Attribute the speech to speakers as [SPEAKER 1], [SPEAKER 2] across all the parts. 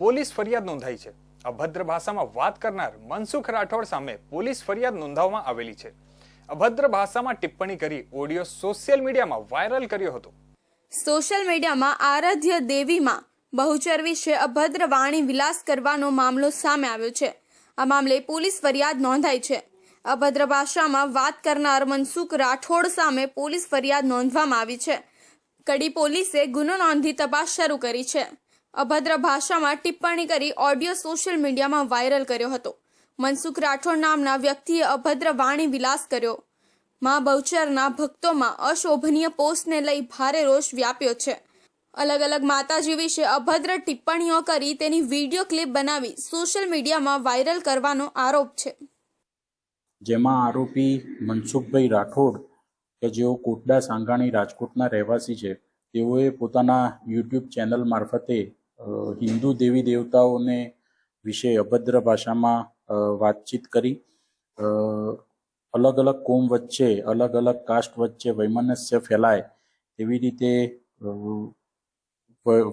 [SPEAKER 1] Police ફરિયાદ નોંધાઈ છે. અભદ્ર ભાષામાં વાત કરનાર મનસુખ રાઠોડ સામે પોલીસ ફરિયાદ નોંધાવવામાં આવેલી છે. અભદ્ર ભાષામાં ટિપ્પણી કરી ઓડિયો સોશિયલ મીડિયામાં વાયરલ કર્યો હતો.
[SPEAKER 2] સોશિયલ મીડિયામાં આરાધ્ય દેવીમાં બહુચર વિશે અભદ્ર વાણી વિલાસ કરવાનો મામલો સામે આવ્યો છે. આ મામલે પોલીસ ફરિયાદ નોંધાઈ છે. અભદ્ર ભાષામાં વાત કરનાર મનસુખ રાઠોડ સામે પોલીસ ફરિયાદ નોંધવામાં આવી છે. કડી પોલીસે ગુનો નોંધી તપાસ શરૂ કરી છે. અભદ્ર ભાષામાં ટિપ્પણી કરી ઓડિયો સોશિયલ મીડિયામાં વાયરલ કર્યો હતો. મનસુખ રાઠોડ નામના વ્યક્તિએ અભદ્ર વાણી વિલાસ કર્યો. માં બહુચરના ભક્તોમાં અશોભનીય પોસ્ટને લઈ ભારે રોષ વ્યાપ્યો છે. અલગ અલગ માતાજી વિશે અભદ્ર ટિપ્પણીઓ કરી તેની વીડિયો ક્લિપ બનાવી સોશિયલ મીડિયામાં વાયરલ કરવાનો આરોપ છે.
[SPEAKER 3] જેમાં આરોપી મનસુખભાઈ રાઠોડ, કે જેઓ કોટડા સાંગાણી રાજકોટના રહેવાસી છે, તેઓએ પોતાના યુટ્યુબ ચેનલ મારફતે હિન્દુ દેવી દેવતાઓને વિશે અભદ્ર ભાષામાં વાતચીત કરી. અલગ અલગ કોમ વચ્ચે, અલગ અલગ કાસ્ટ વચ્ચે વૈમનસ્ય ફેલાય તેવી રીતે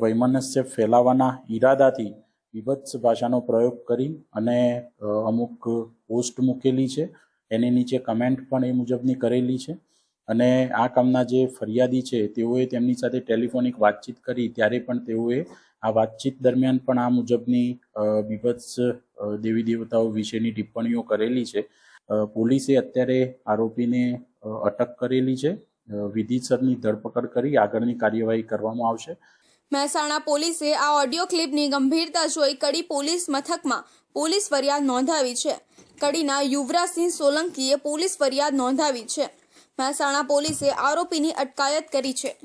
[SPEAKER 3] વૈમનસ્ય ફેલાવાના ઈરાદાથી વિભત્સ ભાષાનો પ્રયોગ કરી અને અમુક પોસ્ટ મૂકેલી છે. એની નીચે કમેન્ટ પણ એ મુજબની કરેલી છે. અને આ કામના જે ફરિયાદી છે, તેઓએ તેમની સાથે ટેલિફોનિક વાતચીત કરી, ત્યારે પણ તેઓએ આ વાતચીત દરમિયાન પણ આ મુજબની બીભત્સ દેવી દેવતાઓ વિશેની ટિપ્પણીઓ કરેલી છે. પોલીસે અત્યારે આરોપીને અટક કરેલી છે. વિધિસરની ધરપકડ કરી આગળની કાર્યવાહી કરવામાં આવશે.
[SPEAKER 2] મહેસાણા પોલીસે આ ઓડિયો ક્લિપની ગંભીરતા જોઈ કડી પોલીસ મથકમાં પોલીસ ફરિયાદ નોંધાવી છે. કડીના યુવરાજસિંહ સોલંકીએ પોલીસ ફરિયાદ નોંધાવી છે. મહેસાણા પોલીસે આરોપીની અટકાયત કરી છે.